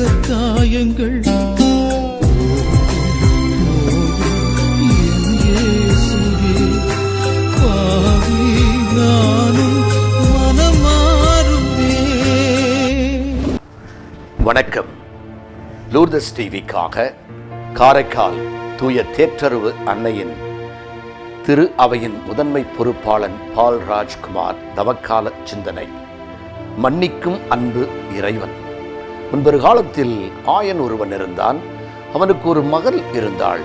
இந்த காயங்கள் வணக்கம். லூர்தஸ் டிவிக்காக காரைக்கால் தூய தேற்றருவு அன்னையின் திரு அவையின் முதன்மை பொறுப்பாளன் பால் ராஜ்குமார் தவக்கால சிந்தனை. மன்னிக்கும் அன்பு இறைவன். முன்பொரு காலத்தில் ஆயன் ஒருவன் இருந்தான். அவனுக்கு ஒரு மகள் இருந்தாள்.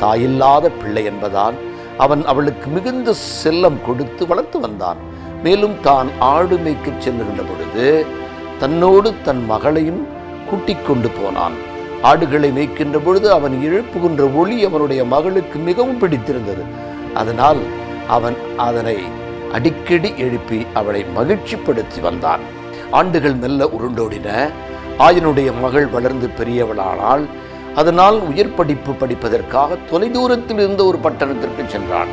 தாயில்லாத பிள்ளை என்பதால் அவன் அவளுக்கு மிகுந்த செல்லம் கொடுத்து வளர்த்து வந்தான். மேலும் தான் ஆடு மேய்க்கச் செல்லுகின்ற பொழுது தன்னோடு தன் மகளையும் கூட்டிக் கொண்டு போனான். ஆடுகளை மேய்க்கின்ற பொழுது அவன் எழுப்புகின்ற ஒளி அவனுடைய மகளுக்கு மிகவும் பிடித்திருந்தது. அதனால் அவன் அதனை அடிக்கடி எழுப்பி அவளை மகிழ்ச்சிப்படுத்தி வந்தான். ஆண்டுகள் மெல்ல உருண்டோடின. ஆயனுடைய மகள் வளர்ந்து பெரியவளானால் அதனால் உயர் படிப்பு படிப்பதற்காக தொலைதூரத்தில் இருந்த ஒரு பட்டணத்திற்கு சென்றாள்.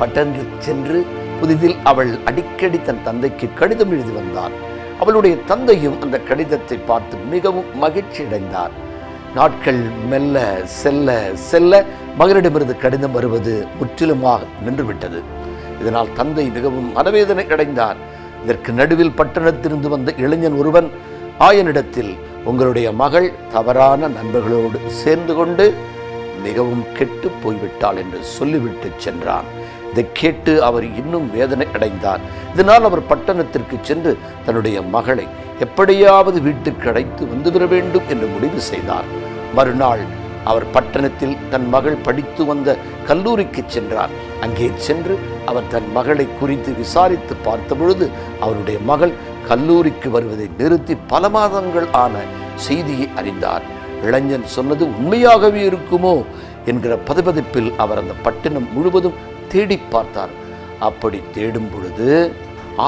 பட்டணத்திற்கு சென்று புதிதில் அவள் அடிக்கடி தன் தந்தைக்கு கடிதம் எழுதி வந்தாள். அவளுடைய தந்தையும் அந்த கடிதத்தை பார்த்து மிகவும் மகிழ்ச்சி அடைந்தார். நாட்கள் மெல்ல செல்ல செல்ல மகனிடமிருந்து கடிதம் வருவது முற்றிலுமாக நின்றுவிட்டது. இதனால் தந்தை மிகவும் மனவேதனை அடைந்தார். இதற்கு நடுவில் பட்டணத்திலிருந்து வந்த இளைஞன் ஒருவன் ஆயனிடத்தில் உங்களுடைய மகள் தவறான நண்பர்களோடு சேர்ந்து கொண்டு மிகவும் கெட்டு போய்விட்டாள் என்று சொல்லிவிட்டு சென்றான். இதை கேட்டு அவர் இன்னும் வேதனை அடைந்தார். இதனால் அவர் பட்டணத்திற்கு சென்று தன்னுடைய மகளை எப்படியாவது வீட்டுக்கு அழைத்து வந்துவிட வேண்டும் என்று முடிவு செய்தார். மறுநாள் அவர் பட்டணத்தில் தன் மகள் படித்து வந்த கல்லூரிக்கு சென்றார். அங்கே சென்று அவர் தன் மகளை குறித்து விசாரித்து பார்த்த பொழுது அவருடைய மகள் கல்லூரிக்கு வருவதை நிறுத்தி பல மாதங்கள் ஆன செய்தியை அறிந்தார். இளைஞன் சொன்னது உண்மையாகவே இருக்குமோ என்கிற பதபதிப்பில் அவர் அந்த பட்டினம் முழுவதும் தேடி பார்த்தார். அப்படி தேடும் பொழுது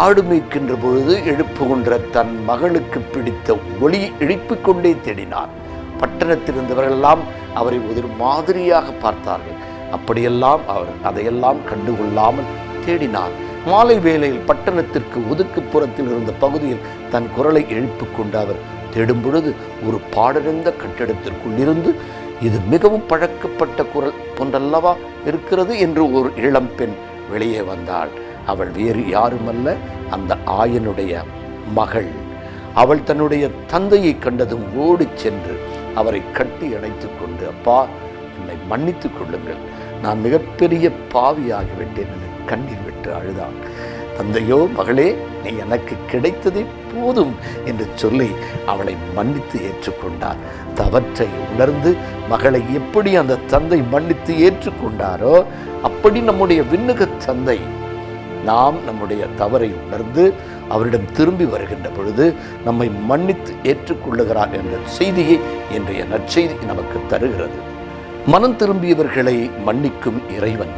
ஆடு மேய்க்கின்ற பொழுது எழுப்புகின்ற தன் மகளுக்கு பிடித்த ஒளியை எழுப்பிக் கொண்டே தேடினார். பட்டணத்தில் இருந்தவர்களெல்லாம் அவரை ஒரு மாதிரியாக பார்த்தார்கள். அப்படியெல்லாம் அவர் அதையெல்லாம் கண்டுகொள்ளாமல் தேடினார். மாலை வேளையில் பட்டணத்திற்கு ஒதுக்குப்புறத்தில் இருந்த பகுதியில் தன் குரலை எழுப்பிக் கொண்ட அவர் தேடும் பொழுது ஒரு பாடறிந்த கட்டிடத்திற்குள் இருந்து இது மிகவும் பழக்கப்பட்ட குரல் போன்றல்லவா இருக்கிறது? என்று ஒரு இளம்பெண் வெளியே வந்தாள். அவள் வேறு யாருமல்ல அந்த ஆயனுடைய மகள். அவள் தன்னுடைய தந்தையை கண்டதும் ஓடிச் சென்று அவரை கட்டி அணைத்து கொண்டு அப்பா என்னை மன்னித்துக் கொள்ளுங்கள். நான் மிகப்பெரிய பாவியாகிவிட்டேன் என்று கண்ணீர் விட்டு அழுதான் தந்தையோ மகளே நீ எனக்கு கிடைத்ததே போதும் என்று சொல்லி அவளை மன்னித்து ஏற்றுக்கொண்டார். தவற்றை உணர்ந்து மகளை எப்படி அந்த தந்தை மன்னித்து ஏற்றுக்கொண்டாரோ அப்படி நம்முடைய விண்ணுக தந்தை நாம் நம்முடைய தவறை உணர்ந்து அவரிடம் திரும்பி வருகின்ற பொழுது நம்மை மன்னித்து ஏற்றுக்கொள்ளுகிறார் என்ற செய்தியை இன்றைய நற்செய்தி நமக்கு தருகிறது. மனம் திரும்பியவர்களை மன்னிக்கும் இறைவன்.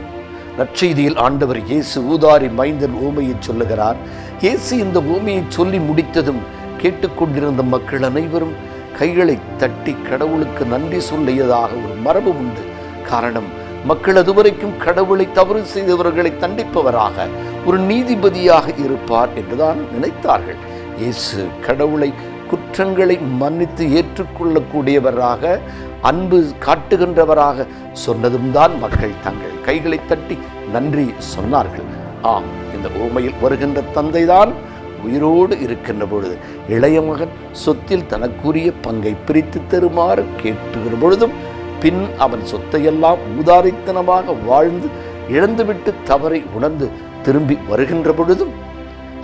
நற்செய்தியில் ஆண்டவர் இயேசு ஊதாரி மைந்தன் ஊமையை சொல்லுகிறார். இயேசு இந்த ஊமையை சொல்லி முடித்ததும் கேட்டுக்கொண்டிருந்த மக்கள் அனைவரும் கைகளை தட்டி கடவுளுக்கு நன்றி சொல்லியதாக ஒரு மரபு உண்டு. காரணம் மக்கள் அதுவரைக்கும் கடவுளை தவறு செய்தவர்களை தண்டிப்பவராக ஒரு நீதிபதியாக இருப்பார் என்றுதான் நினைத்தார்கள். இயேசு கடவுளை குற்றங்களை மன்னித்து ஏற்றுக்கொள்ளக்கூடியவராக அன்பு காட்டுகின்றவராக சொன்னதும் தான் மக்கள் தங்கள் கைகளை தட்டி நன்றி சொன்னார்கள். ஆம் இந்த ஊமையில் வருகின்ற தந்தைதான் உயிரோடு இருக்கின்ற பொழுது இளைய மகன் சொத்தில் தனக்குரிய பங்கை பிரித்து தருமாறு கேட்டுகிற பொழுதும் பின் அவன் சொத்தையெல்லாம் ஊதாரித்தனமாக வாழ்ந்து இழந்துவிட்டு தவறை உணர்ந்து திரும்பி வருகின்ற பொழுதும்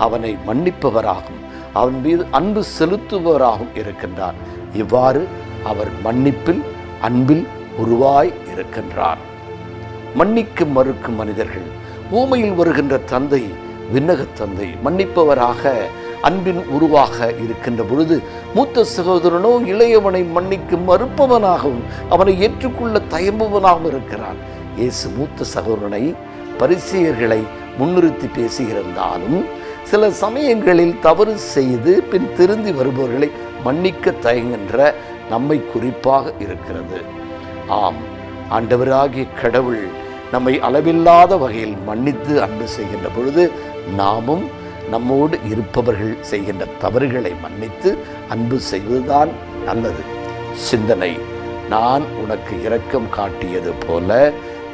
அவனை மன்னிப்பவராகும் அவன் மீது அன்பு செலுத்துபவராகவும் இருக்கின்றான். இவ்வாறு அவர் மன்னிப்பில் அன்பில் உருவாய் இருக்கின்றார். மன்னிக்க மறுக்கும் மனிதர்கள் ஊமையில் வருகின்ற தந்தை விண்ணகத் தந்தை மன்னிப்பவராக அன்பின் உருவாக இருக்கின்ற பொழுது மூத்த சகோதரனோ இளையவனை மன்னிக்க மறுப்பவனாகவும் அவனை ஏற்றுக்கொள்ள தயம்புவனாகவும் இருக்கிறான். இயேசு மூத்த சகோதரனை பரிசெயர்களை முன்னிறுத்தி பேசியிருந்தாலும் சில சமயங்களில் தவறு செய்து பின் திருந்தி வருபவர்களை மன்னிக்க தயங்குகின்ற நம்மை குறிப்பாக இருக்கிறது. ஆம் ஆண்டவராகிய கடவுள் நம்மை அளவில்லாத வகையில் மன்னித்து அன்பு செய்கின்ற பொழுது நாமும் நம்மோடு இருப்பவர்கள் செய்கின்ற தவறுகளை மன்னித்து அன்பு செய்வதுதான் நல்லது. சிந்தனை நான் உனக்கு இரக்கம் காட்டியது போல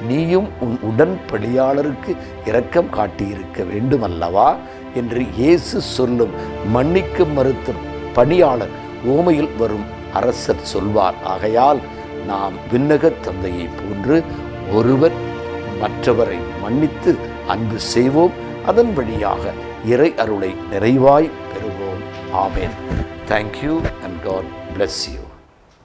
நீயும் உன் உடன் பணியாளருக்கு இரக்கம் காட்டியிருக்க வேண்டும் அல்லவா என்று இயேசு சொல்லும் மன்னிக்க மறுத்த பணியாளர் ஓமையில் வரும் அரசர் சொல்வார். ஆகையால் நாம் விண்ணகத் தந்தையை போன்று ஒருவர் மற்றவரை மன்னித்து அன்பு செய்வோம். அதன் வழியாக இறை அருளை நிறைவாய் பெறுவோம். ஆமேன். Thank you and God bless you